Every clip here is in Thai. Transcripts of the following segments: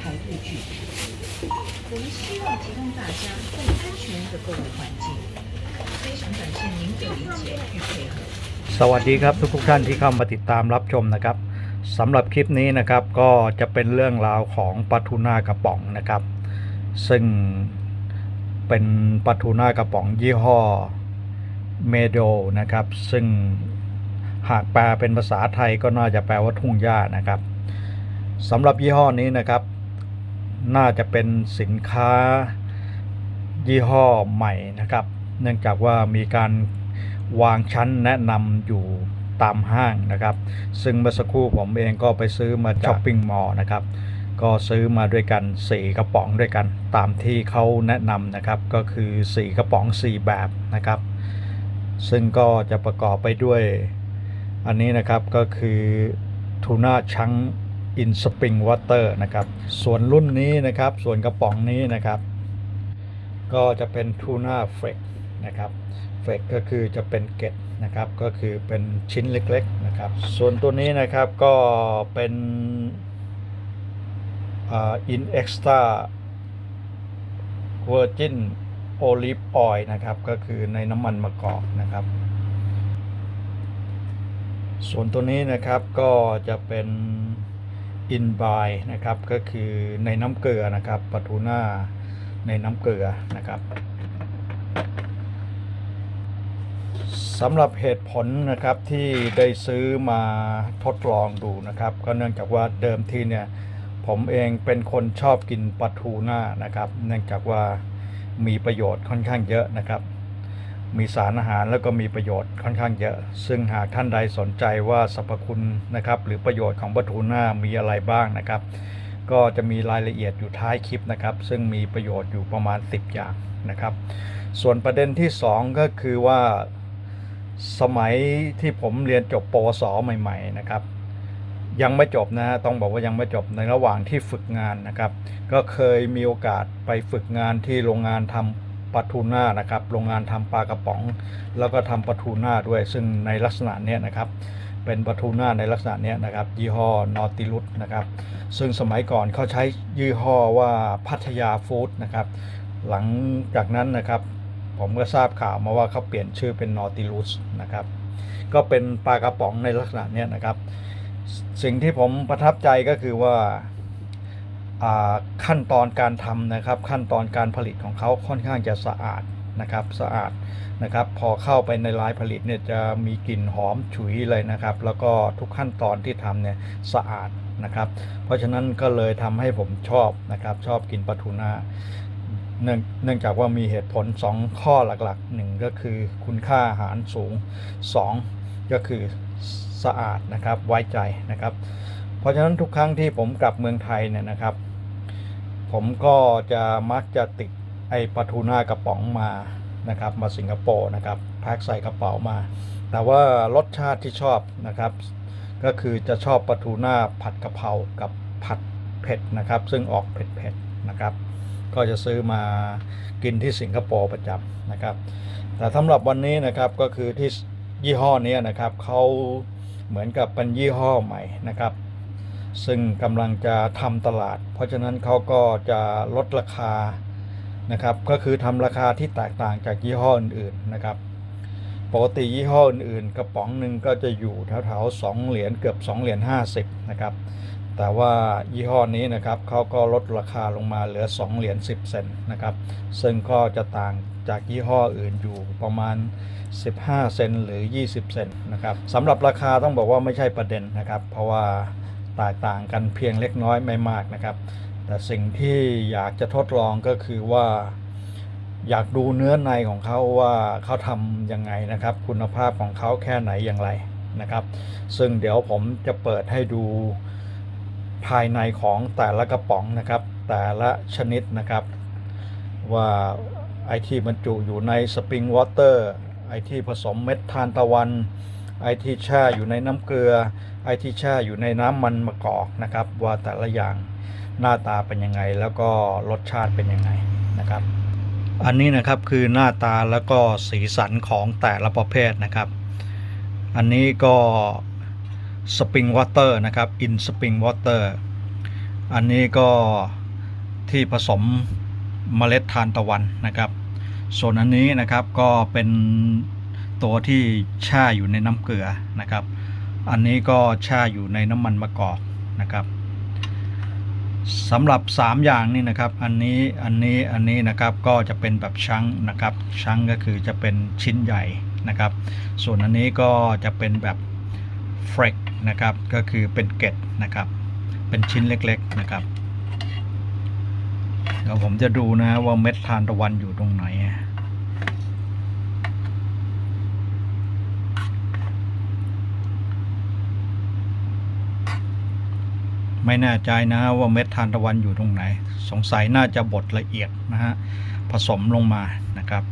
的排队距离。我们希望提供大家更安全的购物环境，非常感谢您的理解与配合。 สวัสดีครับทุกทุกๆท่านที่เข้ามาติดตามรับชมนะครับสำหรับคลิปนี้นะครับก็จะเป็นเรื่องราวของปลาทูน่ากระป๋องนะครับ ซึ่งเป็นปลาทูน่ากระป๋องยี่ห้อเมโดนะครับ ซึ่งหากแปลเป็นภาษาไทยก็น่าจะแปลว่าทุ่งหญ้านะครับสำหรับยี่ห้อนี้นะครับ น่าจะเป็นสินค้ายี่ห้อใหม่นะครับ เนื่องจากว่ามีการวางชั้นแนะนำอยู่ตามห้างนะครับ ซึ่งเมื่อสักครู่ผมเองก็ไปซื้อมาจากช้อปปิ้งมอลล์นะครับ ก็ซื้อมาด้วยกัน 4 กระป๋องด้วยกัน ตามที่เขาแนะนำนะครับ ก็คือ 4 กระป๋อง 4 แบบนะครับ ซึ่งก็จะประกอบไปด้วยอันนี้นะครับก็คือทูน่าชัง อินสปริงวอเตอร์นะครับ ส่วนรุ่นนี้นะครับ ส่วนกระป๋องนี้นะครับ ก็จะเป็นทูน่าเฟกนะครับเฟกก็คือจะเป็นเกล็ดนะครับ ก็คือเป็นชิ้นเล็กๆนะครับ ส่วนตัวนี้นะครับก็เป็นอินเอ็กซ์ต a เวอร์จินโอลิฟออยล์นะครับ ก็คือในน้ำมันมะกอกนะครับ ส่วนตัวนี้นะครับก็จะเป็น อินบายนะครับก็คือในน้ำเกลือนะครับปลาทูน่าในน้ำเกลือนะครับสำหรับเหตุผลนะครับที่ได้ซื้อมาทดลองดูนะครับ ก็เนื่องจากว่าเดิมทีเนี่ยผมเองเป็นคนชอบกินปลาทูน่านะครับ เนื่องจากว่ามีประโยชน์ค่อนข้างเยอะนะครับ มีสารอาหารแล้วก็มีประโยชน์ค่อนข้างเยอะ ซึ่งหากท่านใดสนใจว่าสรรพคุณนะครับ หรือประโยชน์ของปลาทูน่ามีอะไรบ้างนะครับ ก็จะมีรายละเอียดอยู่ท้ายคลิปนะครับ ซึ่งมีประโยชน์อยู่ประมาณ 10 อย่างนะครับ ส่วนประเด็นที่ 2 ก็คือว่าสมัยที่ผมเรียนจบปวสใหม่ ๆ นะครับ ยังไม่จบนะฮะต้องบอกว่ายังไม่จบในระหว่างที่ฝึกงานนะครับ ก็เคยมีโอกาสไปฝึกงานที่โรงงานทำ ปลาทูน่านะครับโรงงานทำปลากระป๋อง แล้วก็ทำปลาทูน่าด้วย ซึ่งในลักษณะเนี้ยนะครับเป็นปลาทูน่าในลักษณะเนี้ยนะครับยี่ห้อนอติลุสนะครับซึ่งสมัยก่อนเขาใช้ยี่ห้อว่าพัทยาฟู้ดนะครับหลังจากนั้นนะครับผมก็ทราบข่าวมาว่าเขาเปลี่ยนชื่อเป็นนอติลุสนะครับก็เป็นปลากระป๋องในลักษณะเนี้ยนะครับ สิ่งที่ผมประทับใจก็คือว่า ขั้นตอนการทำนะครับ ขั้นตอนการผลิตของเขาค่อนข้างจะสะอาดนะครับสะอาดนะครับ พอเข้าไปในลายผลิตเนี่ยจะมีกลิ่นหอมฉุยเลยนะครับ แล้วก็ทุกขั้นตอนที่ทำเนี่ยสะอาดนะครับ เพราะฉะนั้นก็เลยทำให้ผมชอบนะครับ ชอบกินปลาทูน่าเนื่องเนื่องจากว่ามีเหตุผล 2 ข้อหลักๆ 1 ก็คือคุณค่าอาหารสูง 2 ก็คือสะอาดนะครับไว้ใจนะครับ เพราะฉะนั้นทุกครั้งที่ผมกลับเมืองไทยเนี่ยนะครับ ผมก็จะมักจะติดไอปลาทูน่ากระป๋องมานะครับ มาสิงคโปร์นะครับแพ็คใส่กระเป๋ามา แต่ว่ารสชาติที่ชอบนะครับ ก็คือจะชอบปลาทูน่าผัดกะเพรากับผัดเผ็ดนะครับ ซึ่งออกเผ็ดๆนะครับ ก็จะซื้อมากินที่สิงคโปร์ประจำนะครับ แต่สำหรับวันนี้นะครับก็คือที่ยี่ห้อนี้นะครับเขาเหมือนกับเป็นยี่ห้อใหม่นะครับ ซึ่งกำลังจะทำตลาด เพราะฉะนั้นเขาก็จะลดราคานะครับ ก็คือทำราคาที่แตกต่างจากยี่ห้ออื่นๆนะครับ ปกติยี่ห้ออื่นๆ กระป๋องหนึ่งก็จะอยู่แถวๆสองเหรียญเกือบ2เหรียญ50 นะครับ แต่ว่ายี่ห้อนี้นะครับเขาก็ลดราคาลงมาเหลือ2เหรียญ10 เซนนะครับ ซึ่งก็จะต่างจากยี่ห้ออื่นอยู่ประมาณ 15 เซนหรือ 20 เซนนะครับสำหรับราคาต้องบอกว่าไม่ใช่ประเด็นนะครับ เพราะว่า ตกต่างกันเพียงเล็กน้อยไม่มากนะครับ แต่สิ่งที่อยากจะทดลองก็คือว่า อยากดูเนื้อในของเขาว่าเขาทำยังไงนะครับ คุณภาพของเขาแค่ไหนอย่างไรนะครับ ซึ่งเดี๋ยวผมจะเปิดให้ดูภายในของแต่ละกระป๋องนะครับ แต่ละชนิดนะครับ ว่าไอที่บรรจุอยู่ในสปริงวอเตอร์ไอที่ผสมเม็ดทานตะวัน ไอที่แช่อยู่ในน้ำเกลือ ไอที่แช่อยู่ในน้ำมันมะกอกนะครับ ว่าแต่ละอย่างหน้าตาเป็นยังไง แล้วก็รสชาติเป็นยังไงนะครับ อันนี้นะครับคือหน้าตาแล้วก็สีสันของแต่ละประเภทนะครับ อันนี้ก็สปริงวอเตอร์นะครับอินสปริงวอเตอร์อันนี้ก็ที่ผสมเมล็ดทานตะวันนะครับ ส่วนอันนี้นะครับก็เป็นตัวที่แช่อยู่ในน้ำเกลือนะครับ อันนี้ก็แช่อยู่ในน้ำมันมะกอกนะครับสำหรับ 3 อย่างนี่นะครับ อันนี้อันนี้อันนี้นะครับก็จะเป็นแบบชังนะครับชั้งก็คือจะเป็นชิ้นใหญ่นะครับ ส่วนอันนี้ก็จะเป็นแบบเฟรกนะครับก็คือเป็นเกล็ดนะครับ เป็นชิ้นเล็กๆนะครับเดี๋ยวผมจะดูนะว่าเม็ดทานตะวันอยู่ตรงไหน ไม่แน่ใจนะว่าเม็ดทานตะวันอยู่ตรงไหน สงสัยน่าจะบดละเอียดนะฮะผสมลงมานะครับ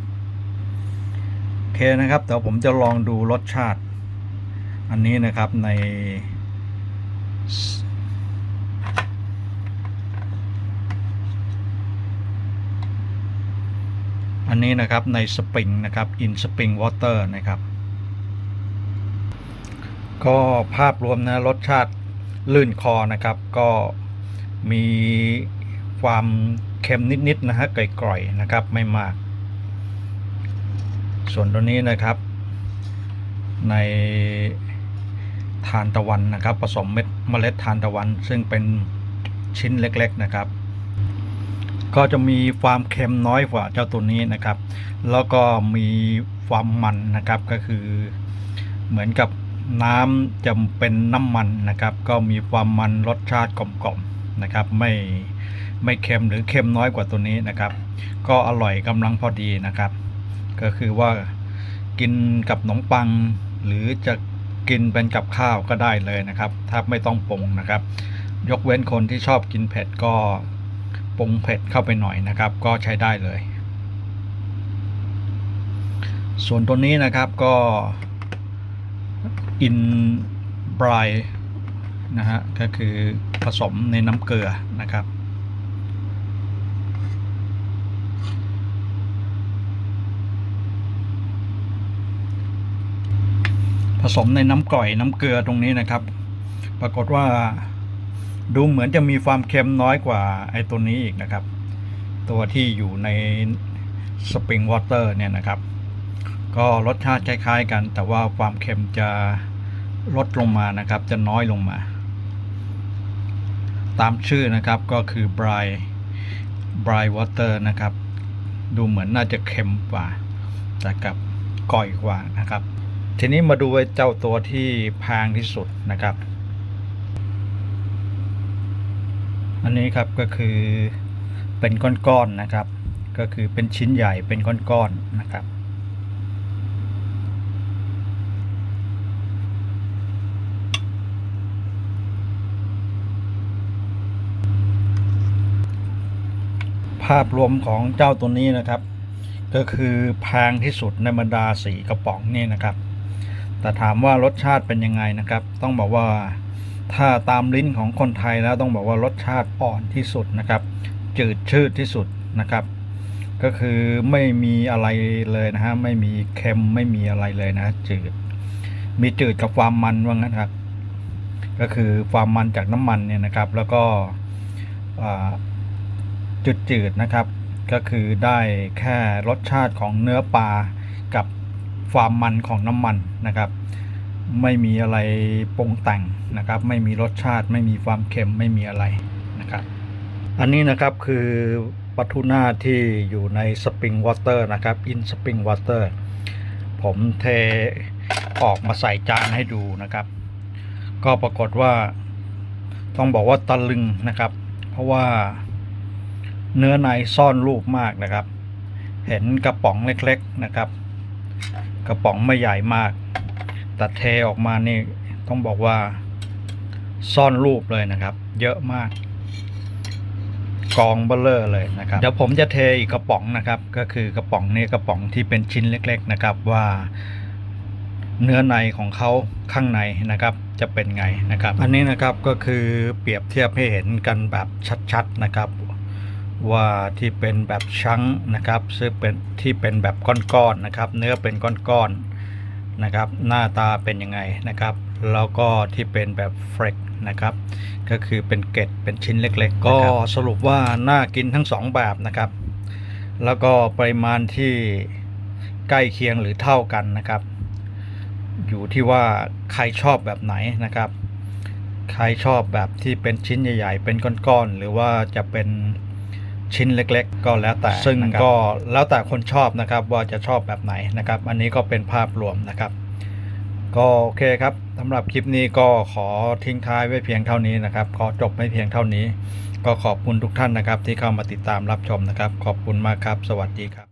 โอเคนะครับเดี๋ยวผมจะลองดูรสชาติ อันนี้นะครับในอันนี้นะครับในสปริงนะครับ in spring water นะครับ ก็ภาพรวมนะรสชาติ ลื่นคอนะครับ ก็มีความเค็มนิดๆนะฮะกร่อยๆนะครับไม่มาก ส่วนตัวนี้นะครับ ในทานตะวันนะครับ ผสมเม็ดเมล็ดทานตะวัน ซึ่งเป็นชิ้นเล็กๆนะครับ ก็จะมีความเค็มน้อยกว่าเจ้าตัวนี้นะครับ แล้วก็มีความมันนะครับก็คือเหมือนกับ น้ำจะเป็นน้ำมันนะครับ ก็มีความมันรสชาติกลมๆนะครับ ไม่ไม่เค็มหรือเค็มน้อยกว่าตัวนี้นะครับ ก็อร่อยกำลังพอดีนะครับ ก็คือว่ากินกับขนมปัง หรือจะกินเป็นกับข้าวก็ได้เลยนะครับถ้าไม่ต้องปรุงนะครับ ยกเว้นคนที่ชอบกินเผ็ดก็ปรุงเผ็ดเข้าไปหน่อยนะครับ ก็ใช้ได้เลย ส่วนตัวนี้นะครับก็ อินบรายนะฮะก็คือผสมในน้ำเกลือนะครับ ผสมในน้ำกร่อยน้ำเกลือตรงนี้นะครับ ปรากฏว่าดูเหมือนจะมีความเค็มน้อยกว่าไอ้ตัวนี้อีกนะครับ ตัวที่อยู่ในสปริงวอเตอร์เนี่ยนะครับ ก็รสชาติคล้ายๆกัน แต่ว่าความเค็มจะ ลดลงมานะครับ จะน้อยลงมา ตามชื่อนะครับก็คือ Bry Bry Water นะครับ ดูเหมือนน่าจะเค็มกว่า แต่กับก่อยกว่านะครับ ทีนี้มาดูไอ้เจ้าตัวที่แพงที่สุดนะครับ อันนี้ครับก็คือเป็นก้อนๆนะครับ ก็คือเป็นชิ้นใหญ่เป็นก้อนๆนะครับ ภาพรวมของเจ้าตัวนี้นะครับ ก็คือแพงที่สุดในบรรดาสีกระป๋องนี่นะครับ แต่ถามว่ารสชาติเป็นยังไงนะครับ ต้องบอกว่าถ้าตามลิ้นของคนไทยแล้วต้องบอกว่ารสชาติอ่อนที่สุดนะครับ จืดชืดที่สุดนะครับ ก็คือไม่มีอะไรเลยนะฮะไม่มีเค็มไม่มีอะไรเลยนะ จืด มีจืดกับความมันว่างั้นครับ ก็คือความมันจากน้ำมันเนี่ยนะครับ แล้วก็อ่า จืดๆนะครับ ก็คือได้แค่รสชาติของเนื้อปลากับความมันของน้ำมันนะครับ ไม่มีอะไรปรุงแต่งนะครับ ไม่มีรสชาติ ไม่มีความเค็มไม่มีอะไรนะครับ อันนี้นะครับคือปลาทูน่าที่อยู่ในสปริงวอเตอร์นะครับอินสปริงวอเตอร์ผมเทออกมาใส่จานให้ดูนะครับ ก็ปรากฏว่าต้องบอกว่าตะลึงนะครับ เพราะว่า เนื้อในซ่อนรูปมากนะครับ เห็นกระป๋องเล็กๆนะครับ กระป๋องไม่ใหญ่มาก แต่เทออกมานี่ต้องบอกว่าซ่อนรูปเลยนะครับ เยอะมาก กองเบลเลอร์เลยนะครับเดี๋ยวผมจะเทอีกกระป๋องนะครับ ก็คือกระป๋องนี้กระป๋องที่เป็นชิ้นเล็ก ๆนะครับว่าเนื้อในของเขาข้างในนะครับ จะเป็นไงนะครับ อันนี้นะครับก็คือเปรียบเทียบให้เห็นกันแบบชัดๆนะครับ ว่าที่เป็นแบบชังนะครับซึ่งเป็นที่เป็นแบบก้อนๆนะครับ เนื้อเป็นก้อนๆนะครับ หน้าตาเป็นยังไงนะครับ แล้วก็ที่เป็นแบบเฟรกนะครับ ก็คือเป็นเกล็ดเป็นชิ้นเล็ก ๆ ก็สรุปว่าน่ากินทั้งสองแบบนะครับ แล้วก็ปริมาณที่ใกล้เคียงหรือเท่ากันนะครับ อยู่ที่ว่าใครชอบแบบไหนนะครับ ใครชอบแบบที่เป็นชิ้นใหญ่ ๆ เป็นก้อนๆหรือว่าจะเป็น ชิ้นเล็ก ๆ ก็แล้วแต่ ซึ่งก็แล้วแต่คนชอบนะครับว่าจะชอบแบบไหนนะครับ อันนี้ก็เป็นภาพรวมนะครับ ก็โอเคครับสำหรับคลิปนี้ก็ขอทิ้งท้ายไว้เพียงเท่านี้นะครับ ขอจบไม่เพียงเท่านี้ ก็ขอบคุณทุกท่านนะครับ ที่เข้ามาติดตามรับชมนะครับ ขอบคุณมากครับ สวัสดีครับ